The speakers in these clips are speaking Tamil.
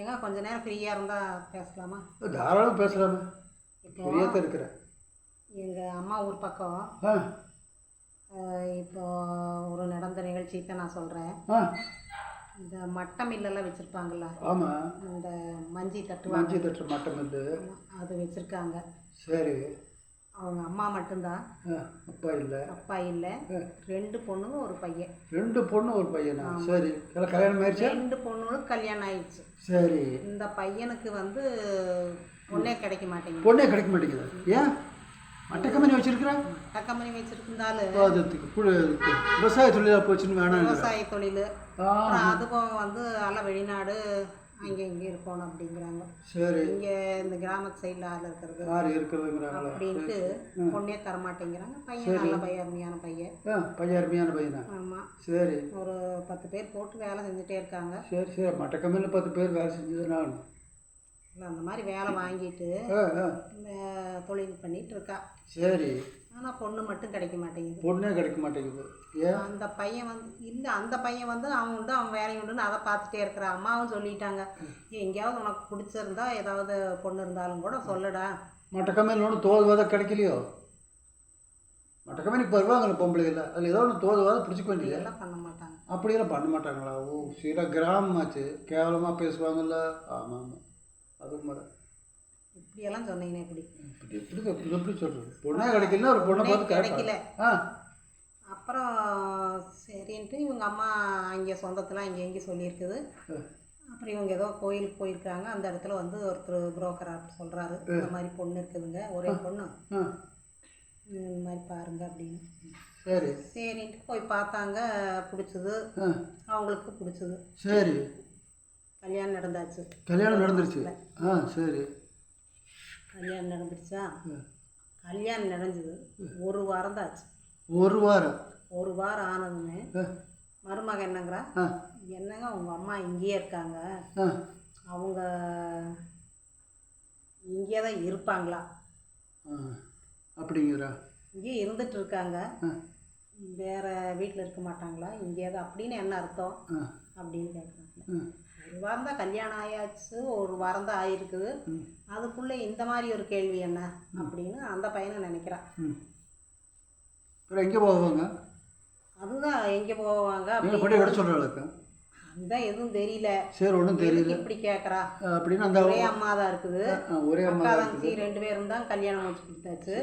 ஏங்க கொஞ்ச நேரம் ஃப்ரீயாக இருந்தால் பேசலாமா? தாராளம் பேசலாமே. இப்போ ஃப்ரீயாக தான் இருக்கிறேன். எங்கள் அம்மா ஊர் பக்கம். இப்போ ஒரு நடந்த நிகழ்ச்சிக்கு நான் சொல்கிறேன் இந்த மட்ட மில்லெல்லாம் வச்சுருப்பாங்கல்ல? ஆமாம் இந்த மஞ்சி தட்டுவாங்க. மஞ்சி தட்டுற மட்டம் இல்லை அது வச்சுருக்காங்க. சரி. அவங்க அம்மா மட்டும்தான். அப்பா இல்லை. அப்பா இல்லை. ரெண்டு பொண்ணுங்க ஒரு பையன். ரெண்டு பொண்ணு ஒரு பையனா? சரி. கல்யாணம் ஆயிடுச்சா ரெண்டு பொண்ணுகளும் கல்யாணம் ஆயிடுச்சு சரி. இந்த பையனுக்கு வந்து பொண்ணே கிடைக்க மாட்டேங்குது. பொண்ணே கிடைக்க மாட்டேங்குது? ஏன்? மட்டை கம்பெனி வச்சிருக்கிறேன் கம்பெனி வச்சிருந்தாலும் விவசாய தொழிலாக போச்சுன்னு வேணாம் விவசாய தொழில். அதுவும் வந்து எல்லாம் வெளிநாடு அங்கே இங்கே இருக்கணும் அப்படிங்கிறாங்க. சரி. இங்கே இந்த கிராமத்து சைடில் ஆள் இருக்கிறது யார் இருக்கிறதுங்கிறாங்களா? அப்படின்ட்டு பொண்ணே தர மாட்டேங்கிறாங்க பையன் நல்ல பையன் அருமையான பையன். பையன் அருமையான பையனா? ஆமாம் சரி. ஒரு பத்து பேர் போட்டு வேலை செஞ்சுட்டே இருக்காங்க. சரி சரி. மட்டை கம்பெனியில் பத்து பேர் வேலை செஞ்சது நான் இல்ல, அந்த மாதிரி வேலை வாங்கிட்டு தொழில் பண்ணிட்டு இருக்கா. சரி. ஆனால் பொண்ணு மட்டும் கிடைக்க மாட்டேங்குது. பொண்ணே கிடைக்க மாட்டேங்குது. ஏன்? அந்த பையன் வந்து இல்லை அந்த பையன் வந்து அவன் உண்டு அவன் வேலை உண்டுன்னு அதை பார்த்துட்டே இருக்கிற அம்மாவும் சொல்லிட்டாங்க. "ஏய், எங்கேயாவது உனக்கு பிடிச்சிருந்தா ஏதாவது பொண்ணு இருந்தாலும் கூட சொல்லுடா. மட்டை கம்பெனியில் ஒன்றும் தோதுவாத கிடைக்கலையோ? மட்டை கம்பெனிக்கு வருவாங்கல்ல பொம்பளைகள் அதில் ஏதோ ஒன்று தோதுவாத பிடிச்சிக்க வேண்டியது. இதெல்லாம் பண்ண மாட்டாங்க. அப்படியெல்லாம் பண்ண மாட்டாங்களா? ஓ சீரா கிராமமாச்சு கேவலமாக பேசுவாங்கல்ல. ஆமாம் ஆமாம். அது உண்மைதான் இப்படியெல்லாம் சொன்னீங்கன்னா எப்படி இப்படி எப்படி இப்படி எப்படி சொல்கிறது பொண்ணே கிடைக்கல ஒரு பொண்ணை பார்த்து கிடைக்கல. ஆ. அப்புறம் சரின்ட்டு இவங்க அம்மா அங்கே சொந்தத்தில் அங்கே எங்கே சொல்லியிருக்குது. அப்புறம் இவங்க ஏதோ கோயிலுக்கு போயிருக்காங்க. அந்த இடத்துல வந்து ஒருத்தர் புரோக்கராக சொல்கிறாரு இந்த மாதிரி பொண்ணு இருக்குதுங்க. ஒரே பொண்ணு? இந்த மாதிரி பாருங்க அப்படின்னு. சரி. சரின்ட்டு போய் பார்த்தாங்க. பிடிச்சது. அவங்களுக்கு பிடிச்சது. சரி. கல்யாணம் நடந்தாச்சு. கல்யாணம் நடந்துருச்சு. ஆ சரி. கல்யாணம் நடந்துருச்சா. கல்யாணம் நடந்தது. ஒரு வாரம் தான் ஆச்சு ஒரு வாரம். ஒரு வாரம் ஆனதுமே ஆ. மருமகன் என்னங்கிறா? என்னங்க உங்கள் அம்மா இங்கேயே இருக்காங்க? அவங்க இங்கே தான் இருப்பாங்களா அப்படிங்கிறா. இங்கே இருந்துட்டு இருக்காங்க வேற வீட்டில் இருக்க மாட்டாங்களா? இங்கே தான் அப்படின்னு என்ன அர்த்தம்? அப்படின்னு கேட்குறாங்க வாரம் தான் கல்யாணம் ஆயாச்சு ஒரு வாரம் தான் ஆயிருக்குது அதுக்குள்ளே இந்த மாதிரி ஒரு கேள்வி என்ன? அப்படின்னு அந்த பையனை நினைக்கிறான் அப்புறம் எங்கே போவாங்க? அதுதான் எங்கே போவாங்க அதுதான் எதுவும் தெரியல. சரி ஒன்றும் தெரியல. இப்படி கேட்குறா அப்படின்னு அந்த ஒரே அம்மா தான் இருக்குது ஒரே அம்மா தங்கச்சி ரெண்டு பேரும் தான் கல்யாணம் முடிச்சு கொடுத்தாச்சு.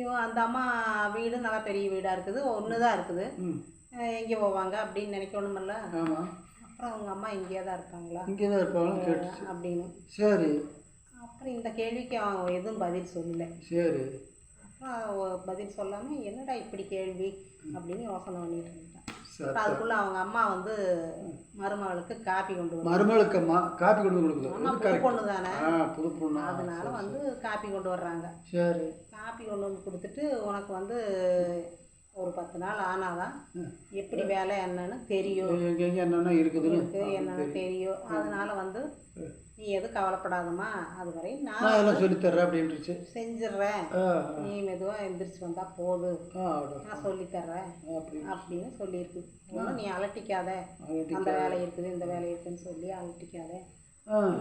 இவன் அந்த அம்மா வீடு நல்லா பெரிய வீடாக இருக்குது. ஒன்று தான் இருக்குது எங்கே போவாங்க அப்படின்னு நினைக்கணுமில்ல ஆமாம் அப்புறம் அவங்க அம்மா இங்கேயே தான் இருப்பாங்களா இங்கே தான் இருப்பாங்கன்னு கேட்டுச்சு. அப்படின்னு. சரி. அப்புறம் இந்த கேள்விக்கு அவன் எதுவும் பதில் சொல்லலை. சரி. அப்புறம் பதில் சொல்லாமல் என்னடா இப்படி கேள்வி? அப்படின்னு யோசனை பண்ணிட்டு இருந்தான் அப்புறம் அதுக்குள்ளே அவங்க அம்மா வந்து மருமகளுக்கு காப்பி கொண்டு மருமகளுக்கு அம்மா காப்பி கொண்டு கொடுக்குது? அம்மா புது பொண்ணு தானே? புது பொண்ணு? அதனால வந்து காப்பி கொண்டு வர்றாங்க. சரி. காப்பி கொண்டு வந்து கொடுத்துட்டு உனக்கு வந்து ஒரு பத்து நாள் ஆனாதான் எப்படி வேலை என்னன்னு தெரியும். என்னென்ன இருக்குதுன்னு இருக்கு என்னன்னு தெரியும். அதனால வந்து நீ எதுவும் கவலைப்படாதம்மா. அது வரை நான் சொல்லித்தர்றேன் அப்படின்ட்டுச்சு செஞ்சிடுறேன். நீ மெதுவாக எந்திரிச்சு வந்தா போதும். நான் சொல்லித்தர்றேன். அப்படி அப்படின்னு சொல்லியிருக்கு. ஒன்றும் நீ அலட்டிக்காத. அந்த வேலை இருக்குது இந்த வேலை இருக்குன்னு சொல்லி அலட்டிக்காத.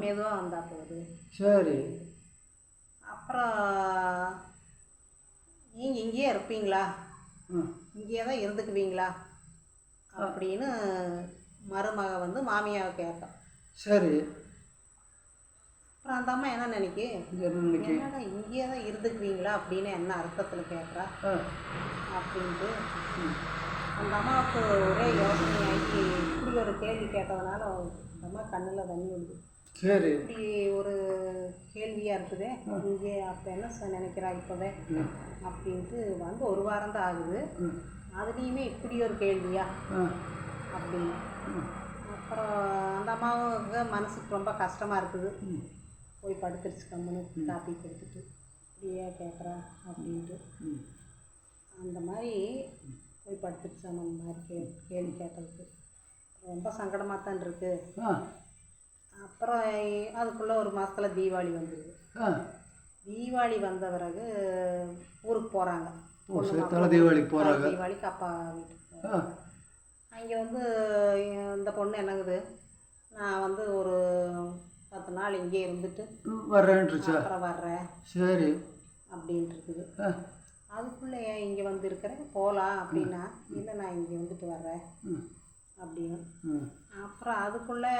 மெதுவாக வந்தா போகுது சரி. அப்புறம் நீங்கள் இங்கேயே இருப்பீங்களா? இங்கேயே தான் இருந்துக்குவீங்களா? அப்படின்னு மருமக வந்து மாமியாவை கேட்கும் சரி. அப்புறம் அந்த அம்மா என்ன நினைக்கு? என்ன நினைக்கி? என்னடா இங்கேயே தான் இருந்துக்குவீங்களா அப்படின்னு என்ன அர்த்தத்தில் கேட்குறா அப்படின்ட்டு அந்த அம்மாவுக்கு ஒரே யோசனையாகி இப்படி ஒரு கேள்வி கேட்டதுனால அந்த அம்மா கண்ணில் தண்ணி விடுது சரி. இப்படி ஒரு கேள்வியாக இருக்குதே. இங்கே அப்போ என்ன நினைக்கிறா இப்போவே? அப்படின்ட்டு வந்து ஒரு வாரம் தான் ஆகுது. அதுலேயுமே இப்படி ஒரு கேள்வியா? அப்படின்னு. அப்புறம் அந்த அம்மாவுக்கு மனசுக்கு ரொம்ப கஷ்டமாக இருக்குது. போய் படுத்துருச்சு கம்முன்னு காப்பி கொடுத்துட்டு. இப்படியே கேட்குறா அப்படின்ட்டு. அந்த மாதிரி போய் படுத்துருச்சு அந்த மாதிரி கே கேள்வி கேட்டதுக்கு. ரொம்ப சங்கடமாக தான் இருக்குது அப்புறம் அதுக்குள்ளே ஒரு மாதத்தில் தீபாவளி வந்துடுது தீபாவளி வந்த பிறகு ஊருக்கு போகிறாங்க தீபாவளிக்கு போகிறாங்க தீபாவளிக்கு அப்பா வீட்டுக்கு அங்கே வந்து இந்த பொண்ணு என்னங்குது? நான் வந்து ஒரு நாள் இங்கே இருந்துட்டு வர்றேன்ட்டுருச்சா அப்புறம் வர்றேன். சரி. அப்படின்ட்டு இருக்குது அதுக்குள்ளே இங்கே வந்து இருக்கிறேன்? போகலாம் அப்படின்னா இல்லை நான் இங்கே வந்துட்டு வர்றேன். அப்படின்னு. அப்புறம் அதுக்குள்ளே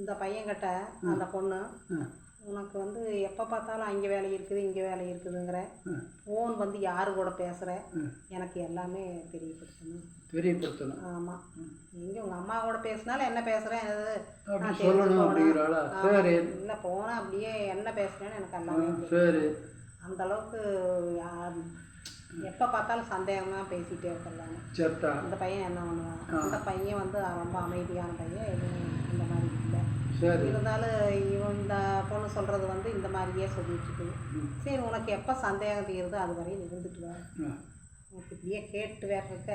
இந்த பையன்கிட்ட அந்த பொண்ணு உனக்கு வந்து எப்போ பார்த்தாலும் அங்கே வேலை இருக்குது இங்கே வேலை இருக்குதுங்கிற. ஃபோன் வந்து யாரு கூட பேசுகிற. எனக்கு எல்லாமே தெரியப்படுத்தணும். தெரியப்படுத்தணும். ஆமாம் எங்கே உங்கள் அம்மா கூட பேசினாலும் என்ன பேசுகிறேன் சரி. இல்லை போனால் அப்படியே என்ன பேசுகிறேன்னு எனக்கு எல்லாமே அந்த அளவுக்கு எப்போ பார்த்தாலும் சந்தேகமாக பேசிகிட்டே இருக்கலாங்க சரிட்டா இந்த பையன் என்ன பண்ணுவான்? அந்த பையன் வந்து ரொம்ப அமைதியான பையன் எதுவும் இந்த மாதிரி இல்லை. சரி. இருந்தாலும் இவன் இந்த பொண்ணு சொல்கிறது வந்து இந்த மாதிரியே சொல்லிட்டு இருக்குது. சரி உனக்கு எப்போ சந்தேகம் தீருதோ அது வரையும் இருந்துட்டு வா. உனக்கு இப்படியே கேட்டு வேற இருக்க.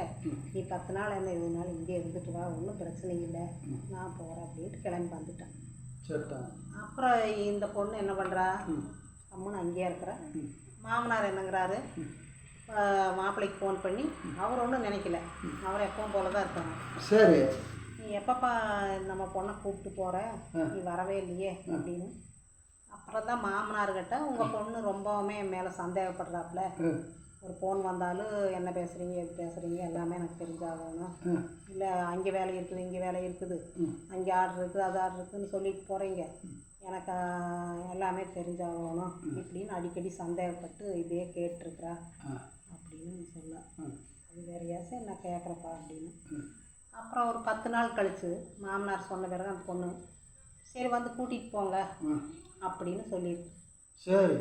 நீ பத்து நாள் என்ன இருபது நாள் இங்கே இருந்துட்டு வா ஒன்றும் பிரச்சனை இல்லை. நான் போகிறேன் அப்படின்ட்டு கிளம்பி வந்துட்டேன். சரிட்டா அப்புறம் இந்த பொண்ணு என்ன பண்ணுறா அம்மனு அங்கேயே இருக்கிற. மாமனார் என்னங்கிறாரு? மாப்பிள்ளைக்கு ஃபோன் பண்ணி அவர் ஒன்றும் நினைக்கல. அவர் எப்பவும் போல தான் இருக்காங்க. சரி. நீ எப்பப்பா நம்ம பொண்ணை கூப்பிட்டு போகிற நீ வரவே இல்லையே அப்படின்னு. அப்புறம் தான் மாமனார்கிட்ட உங்கள் பொண்ணு ரொம்பவுமே என் மேலே சந்தேகப்படுறாப்புல. ஒரு ஃபோன் வந்தாலும் என்ன பேசுகிறீங்க எது பேசுகிறீங்க எல்லாமே எனக்கு தெரிஞ்சாகணும். இல்லை அங்கே வேலை இருக்குது இங்கே வேலை இருக்குது. அங்கே ஆர்டர் இருக்குது அது ஆர்டர் இருக்குதுன்னு சொல்லிட்டு போகிறீங்க எனக்கு எல்லாமே தெரிஞ்சாகணும் இப்படின்னு அடிக்கடி சந்தேகப்பட்டு இதே கேட்டிருக்கிறா. அப்படின்னு ம் அது வேறையா சரி நான் கேட்குறப்பா அப்படின்னு. அப்புறம் ஒரு பத்து நாள் கழிச்சு மாமனார் சொன்ன பிறகு அந்த பொண்ணு சரி வந்து கூட்டிகிட்டு போங்க அப்படின்னு சொல்லியிருக்கு சரி.